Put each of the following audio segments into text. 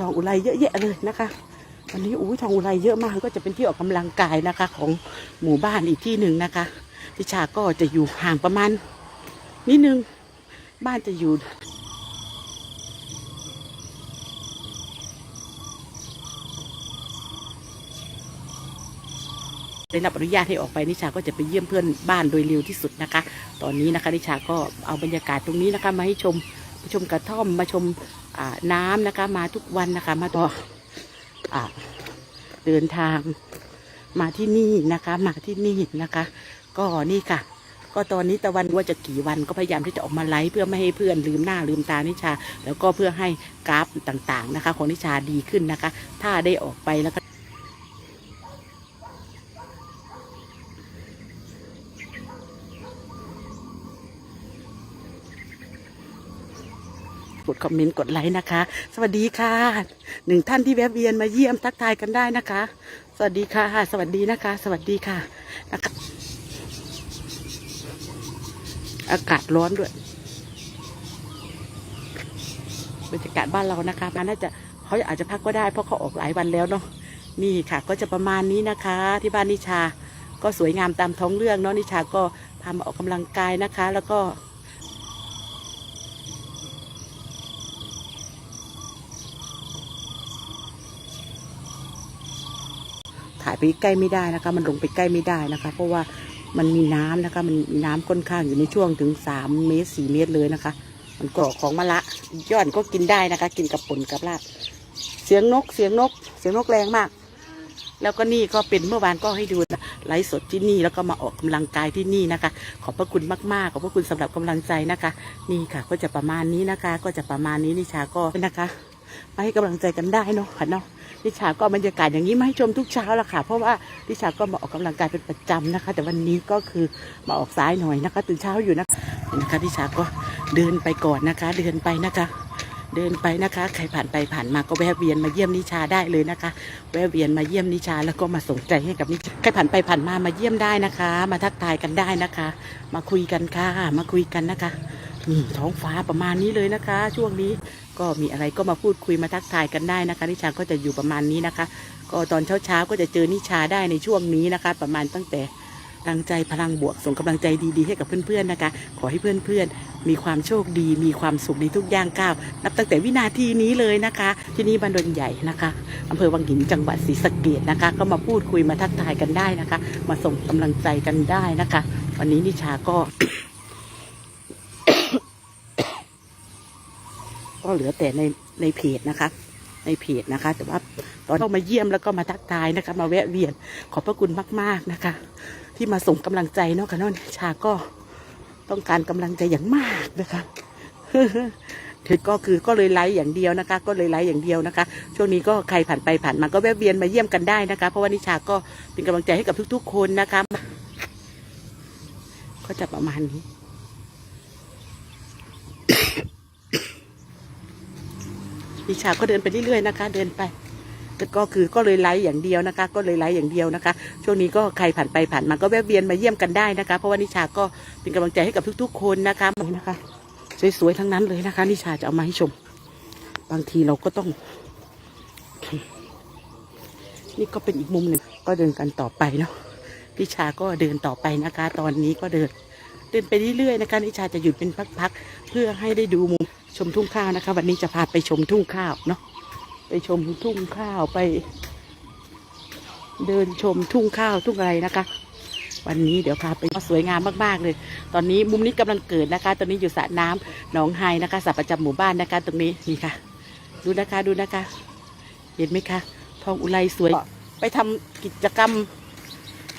ทองอุไรเยอะแยะเลยนะคะ วันนี้อุ้ยทองอุไรเยอะมากก็จะเป็นที่ออกกำลังกายนะคะ ของหมู่บ้านอีกที่หนึ่งนะคะทิชาก็จะอยู่ห่างประมาณนิดนึงบ้านจะอยู่ได้รับอนุญาตให้ออกไปนิชาก็จะไปเยี่ยมเพื่อนบ้านโดยเร็วที่สุดนะคะ ตอนนี้นะคะนิชาก็เอาบรรยากาศตรงนี้นะคะ มาให้ชมมาชมกระท่อมมาชมน้ำนะคะ มาทุกวันนะคะมาต่อเดินทางมาที่นี่นะคะ มาที่นี่นะคะ ก็นี่ค่ะ ก็ตอนนี้ตะวันว่าจะกี่วันก็พยายามที่จะออกมาไลฟ์เพื่อไม่ให้เพื่อนลืมหน้าลืมตานิชา แล้วก็เพื่อให้กราฟต่างๆนะคะ ของนิชาดีขึ้นนะคะ ถ้าได้ออกไปแล้วก็ กดคอมเมนต์กดไลค์นะคะ สวัสดีค่ะ หนึ่งท่านที่แวะเวียนมาเยี่ยมทักทายกันได้นะคะ สวัสดีค่ะ สวัสดีนะคะ สวัสดีค่ะนะคะอากาศร้อนด้วยบรรยากาศบ้านเรานะคะมันน่าจะเขาอาจจะพักก็ได้เพราะเขาออกหลายวันแล้วเนาะนี่ค่ะ ก็จะประมาณนี้นะคะ ที่บ้านนิชา ก็สวยงามตามท้องเรื่องเนาะนิชาก็พามาออกกำลังกายนะคะ แล้วก็ ถ่ายไปใกล้ไม่ได้นะคะ มันลงไปใกล้ไม่ได้นะคะ เพราะว่ามันมีน้ำนะคะ มันมีน้ำค่อนข้างอยู่ในช่วงถึงสามเมตรสี่เมตรเลยนะคะ มันก็ของมะละยอดก็กินได้นะคะ กินกับป่นกับลาบเสียงนกเสียงนก เสียงนกแรงมาก แล้วก็นี่ก็เป็นเมื่อวานก็ให้ดูไลฟ์สดที่นี่แล้วก็มาออกกำลังกายที่นี่นะคะ ขอบพระคุณมากๆขอบพระคุณสำหรับกำลังใจนะคะ นี่ค่ะ ก็จะประมาณนี้นะคะ ก็จะประมาณนี้นิชาก็นะคะมาให้กำลังใจกันได้เนาะค่ะเนาะ นิชาก็บรรยากาศอย่างนี้มาให้ชมทุกเช้าละค่ะ เพราะว่านิชาก็มาออกกำลังกายเป็นประจำนะคะ แต่วันนี้ก็คือมาออกซ้ายหน่อยนะคะ ตื่นเช้าอยู่นะคะนี่นะคะนิชาก็เดินไปก่อนนะคะ เดินไปนะคะ เดินไปนะคะ ใครผ่านไปผ่านมาก็แวะเวียนมาเยี่ยมนิชาได้เลยนะคะ แวะเวียนมาเยี่ยมนิชาแล้วก็มาส่งใจให้กับนิชาใครผ่านไปผ่านมามาเยี่ยมได้นะคะ มาทักทายกันได้นะคะ มาคุยกันค่ะ มาคุยกันนะคะอืมท้องฟ้าประมาณนี้เลยนะคะ ช่วงนี้ ก็มีอะไรก็มาพูดคุยมาทักทายกันได้นะคะ นิชาก็จะอยู่ประมาณนี้นะคะ ก็ตอนเช้าๆก็จะเจอนิชาได้ในช่วงนี้นะคะ ประมาณตั้งแต่ตั้งใจพลังบวกส่งกำลังใจดีๆให้กับเพื่อนๆนะคะ ขอให้เพื่อนๆ มีความโชคดี มีความสุขในทุกย่างก้าวนับตั้งแต่วินาทีนี้เลยนะคะ ที่นี่บ้านดนใหญ่นะคะอำเภอวังหินจังหวัดศรีสะเกดนะคะ ก็มาพูดคุยมาทักทายกันได้นะคะ มาส่งกำลังใจกันได้นะคะ วันนี้นิชาก็ ก็เหลือแต่ในในเพจนะคะ ในเพจนะคะ แต่ว่าตอนเข้ามาเยี่ยมแล้วก็มาทักทายนะคะ มาแวะเวียนขอบพระคุณมาก ๆนะคะ ที่มาส่งกำลังใจเนาะค่ะเน้องชาก็ต้องการกำลังใจอย่างมากนะคะถึงก็คือก็เลยไลฟ์อย่างเดียวนะคะ ก็เลยไลฟ์อย่างเดียวนะคะ ช่วงนี้ก็ใครผ่านไปผ่านมาก็แวะเวียนมาเยี่ยมกันได้นะคะ เพราะว่านิชาก็เป็นกำลังใจให้กับทุก ๆ คนนะคะ ก็จะประมาณนี้ นิชาก็เดินไปเรื่อยๆนะคะ เดินไปก็คือก็เลยไลฟ์อย่างเดียวนะคะ ก็เลยไลฟ์อย่างเดียวนะคะ ช่วงนี้ก็ใครผ่านไปผ่านมาก็แวะเวียนมาเยี่ยมกันได้นะคะ เพราะว่านิชาก็เป็นกำลังใจให้กับทุก ๆ คนนะคะนี่นะคะ สวยๆทั้งนั้นเลยนะคะ นิชาจะเอามาให้ชม บางทีเราก็ต้อง นี่ก็เป็นอีกมุมหนึ่งก็เดินกันต่อไปเนาะนิชาก็เดินต่อไปนะคะ ตอนนี้ก็เดิน เดินไปเรื่อยๆนะคะนิชาจะหยุดเป็นพักๆเพื่อให้ได้ดูมุมชมทุ่งข้าวนะคะ วันนี้จะพาไปชมทุ่งข้าวเนาะไปชมทุ่งข้าวไป เดินชมทุ่งข้าวทุ่งอะไรนะคะ วันนี้เดี๋ยวพาไปสวยงามมากๆเลย ตอนนี้มุมนี้กำลังเกิดนะคะ ตอนนี้อยู่สระน้ำหนองไฮนะคะสระประจำหมู่บ้านนะคะ ตรงนี้นี่ค่ะ ดูนะคะดูนะคะ เห็นไหมคะทองอุไรสวยไปทำกิจกรรม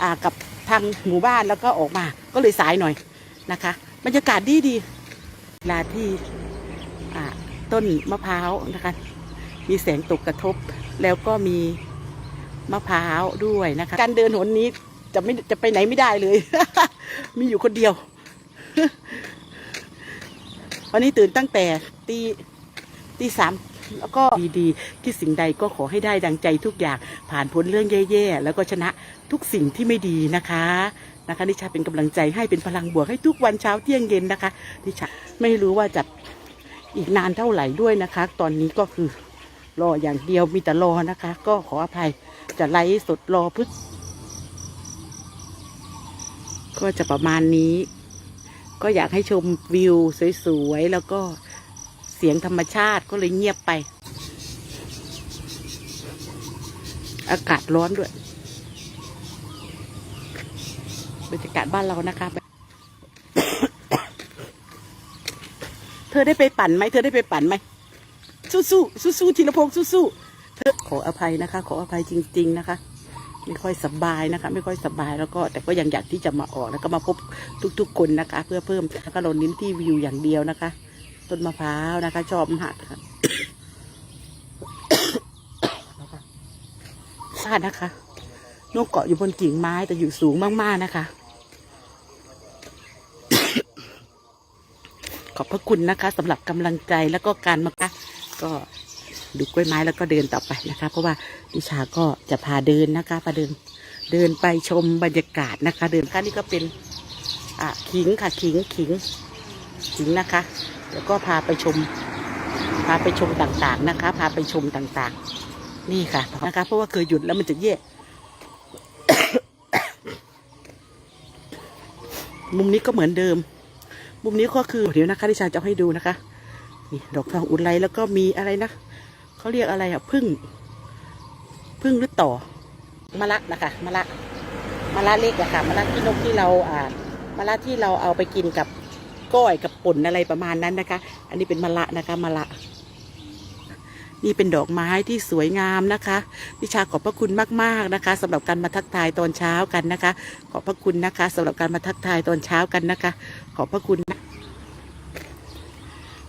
อ่ากับทางหมู่บ้านแล้วก็ออกมาก็เลยสายหน่อย นะคะ บรรยากาศดีดีเวลาที่ต้นมะพร้าวนะคะ มีแสงตกกระทบ แล้วก็มีมะพร้าวด้วยนะคะ การเดินหนนี้จะไม่จะไปไหนไม่ได้เลย มีอยู่คนเดียว วันนี้ตื่นตั้งแต่ตีตีสามแล้วก็ดีๆ ที่สิ่งใดก็ขอให้ได้ดังใจทุกอย่างผ่านพ้นเรื่องแย่ๆ แล้วก็ชนะทุกสิ่งที่ไม่ดีนะคะ นะคะนิชาเป็นกำลังใจให้เป็นพลังบวกให้ทุกวันเช้าเที่ยงเย็นนะคะนิชาไม่รู้ว่าจะอีกนานเท่าไหร่ด้วยนะคะ ตอนนี้ก็คือรออย่างเดียวมีแต่รอนะคะ ก็ขออภัยจะไลฟ์สดรอพึ่งก็จะประมาณนี้ ก็อยากให้ชมวิวสวยๆแล้วก็เสียงธรรมชาติก็เลยเงียบไป อากาศร้อนด้วย บรรยากาศบ้านเรานะคะ เธอได้ไปปั่นไหมเธอได้ไปปั่นไหมสู้สู้สู้สู้ๆธีรพงศ์สู้สู้ๆเธอขออภัยนะคะ ขออภัยจริง ๆ นะคะไม่ค่อยสบายนะคะ ไม่ค่อยสบายแล้วก็แต่ก็ยังอยากที่จะมาออกแล้วก็มาพบทุก ๆ คนนะคะ เพื่อเพิ่มแล้วก็เราเน้นที่วิวอย่างเดียวนะคะ ต้นมะพร้าวนะคะ ชอบมากค่ะพลาดนะคะนกเกาะอยู่บนกิ่งไม้แต่อยู่สูงมากๆนะคะ อบพระคุณนะคะสำหรับกำลังใจแล้วก็การมาก็ดูกล้วยไม้แล้วก็เดินต่อไปนะคะ เพราะว่าดิชาก็จะพาเดินนะคะพาเดินเดินไปชมบรรยากาศนะคะ เดินค่ะนี่ก็เป็นอะขิงค่ะขิงขิงขิงนะคะ แล้วก็พาไปชม พาไปชมต่างๆนะคะ พาไปชมต่างๆ นี่ค่ะนะคะ เพราะว่าเคยหยุดแล้วมันจะแย่มุมนี้ก็เหมือนเดิม มุมนี้ก็คือเดี๋ยวนะคะดิฉันจะให้ดูนะคะนี่ดอกทองอุไรแล้วก็มีอะไรนะเขาเรียกอะไรอะพึ่งพึ่งหรือต่อมะละนะคะมะละมะละเล็กอะค่ะมะละที่นกที่เราอ่ามะละที่เราเอาไปกินกับก้อยกับป่นอะไรประมาณนั้นนะคะ อันนี้เป็นมะละนะคะมะละ นี่เป็นดอกไม้ที่สวยงามนะคะดิชาขอบพระคุณมากๆนะคะสำหรับการมาทักทายตอนเช้ากันนะคะ ขอบพระคุณนะคะสำหรับการมาทักทายตอนเช้ากันนะคะ ขอบพระคุณนะ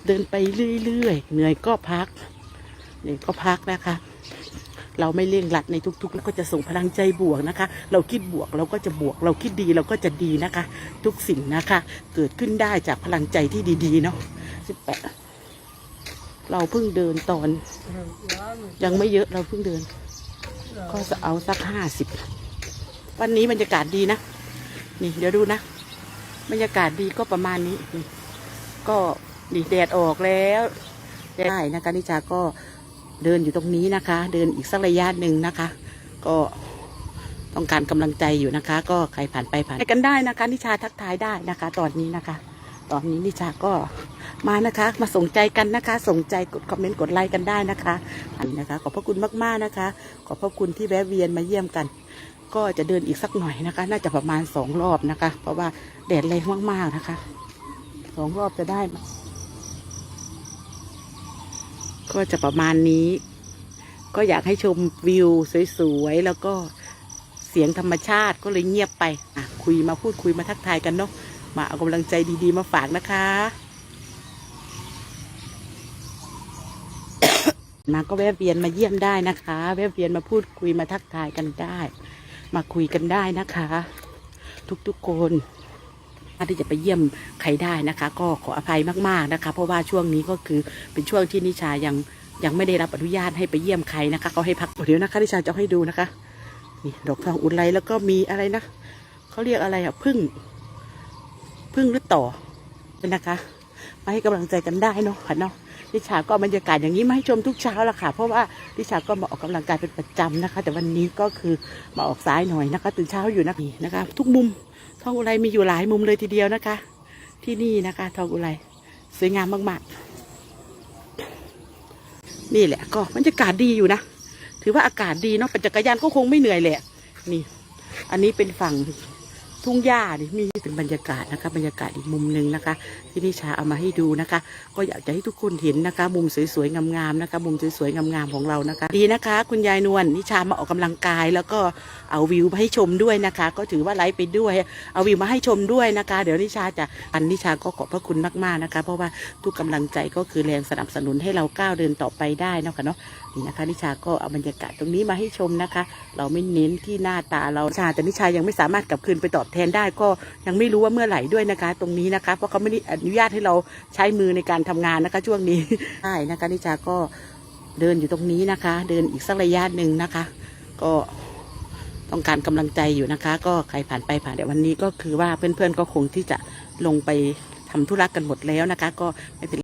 เดินไปเรื่อยๆเหนื่อยก็พักเหนื่อยก็พักนะคะ เราไม่เร่ยงรัดในทุกๆแล้วก็จะส่งพลังใจบวกนะคะ เราคิดบวกเราก็จะบวก เราคิดดีเราก็จะดีนะคะ ทุกสิ่งนะคะ เกิดขึ้นได้จากพลังใจที่ดีๆเนาะสิบแปด เราเพิ่งเดินตอน ยังไม่เยอะเราเพิ่งเดิน ก็จะเอาสักห้าสิบวันนี้บรรยากาศดีนะ นี่เดี๋ยวดูนะ บรรยากาศดีก็ประมาณนี้นี่ก็นี่แดดออกแล้วได้นะคะนิจาก็เดินอยู่ตรงนี้นะคะ เดินอีกสักระยะหนึ่งนะคะ ก็ต้องการกำลังใจอยู่นะคะ ก็ใครผ่านไปผ่านไปกันได้นะคะ นิชาทักทายได้นะคะ ตอนนี้นะคะ ตอนนี้นิชาก็ มานะคะ มาส่งใจกันนะคะ ส่งใจกดคอมเมนต์กดไลค์กันได้นะคะอันนะคะ ขอบพระคุณมากๆนะคะ ขอบพระคุณที่แวะเวียนมาเยี่ยมกัน ก็จะเดินอีกสักหน่อยนะคะ น่าจะประมาณสองรอบนะคะ เพราะว่าแดดแรงมากๆนะคะสองรอบจะได้ ก็จะประมาณนี้ ก็อยากให้ชมวิวสวยๆแล้วก็เสียงธรรมชาติก็เลยเงียบไปอะคุยมาพูดคุยมาทักทายกันเนาะมาเอากำลังใจดีๆมาฝากนะคะ มาก็แวะเวียนมาเยี่ยมได้นะคะ แวะเวียนมาพูดคุยมาทักทายกันได้ มาคุยกันได้นะคะ ทุกๆคนถ้าที่จะไปเยี่ยมใครได้นะคะ ก็ขออภัยมากๆนะคะ เพราะว่าช่วงนี้ก็คือเป็นช่วงที่นิชายังยังไม่ได้รับอนุญาตให้ไปเยี่ยมใครนะคะเขาให้พักเดี๋ยวนะคะนิชาจะให้ดูนะคะนี่ดอกทองอุไรแล้วก็มีอะไรนะเขาเรียกอะไรอะพึ่งพึ่งหรือต่อนะคะมาให้กำลังใจกันได้เนาะค่ะเนาะ ดิชาก็บรรยากาศอย่างนี้มาให้ชมทุกเช้าละค่ะ เพราะว่าดิชาก็มาออกกำลังกายเป็นประจำนะคะ แต่วันนี้ก็คือมาออกซ้ายหน่อยนะคะ ตื่นเช้าอยู่นะนี่นะคะ ทุกมุมทองอุไรมีอยู่หลายมุมเลยทีเดียวนะคะ ที่นี่นะคะทองอุไรสวยงามมากๆ นี่แหละก็บรรยากาศดีอยู่นะ ถือว่าอากาศดีเนาะปั่นจักรยานก็คงไม่เหนื่อยแหละนี่ อันนี้เป็นฝั่ง ทุ่งหญ้านี่มีเป็นบรรยากาศนะคะ บรรยากาศอีกมุมหนึ่งนะคะ ที่นิชาเอามาให้ดูนะคะ ก็อยากจะให้ทุกคนเห็นนะคะ มุมสวยๆงามๆนะคะ มุมสวยๆงามๆของเรานะคะ ดีนะคะ คุณยายนวลนิชามาออกกำลังกาย แล้วก็เอาวิวมาให้ชมด้วยนะคะ ก็ถือว่าไลฟ์ไปด้วย เอาวิวมาให้ชมด้วยนะคะ เดี๋ยวนิชาจะอันนิชาก็ขอบพระคุณมากๆนะคะ เพราะว่าทุกกำลังใจก็คือแรงสนับสนุนให้เราก้าวเดินต่อไปได้นะคะเนาะนี่นะคะ นิชาก็เอาบรรยากาศตรงนี้มาให้ชมนะคะ เราไม่เน้นที่หน้าตาเราชาแต่นิชายังไม่สามารถกลับคืนไปตอบแทนได้ก็ยังไม่รู้ว่าเมื่อไหร่ด้วยนะคะ ตรงนี้นะคะ เพราะเขาไม่ได้อนุญาตให้เราใช้มือในการทำงานนะคะ ช่วงนี้ใช่นะคะนิชาก็เดินอยู่ตรงนี้นะคะ เดินอีกสักระยะหนึ่งนะคะ ก็ต้องการกำลังใจอยู่นะคะ ก็ใครผ่านไปผ่านแต่วันนี้ก็คือว่าเพื่อนๆก็คงที่จะลงไปทำธุระกันหมดแล้วนะคะ ก็ไม่เป็น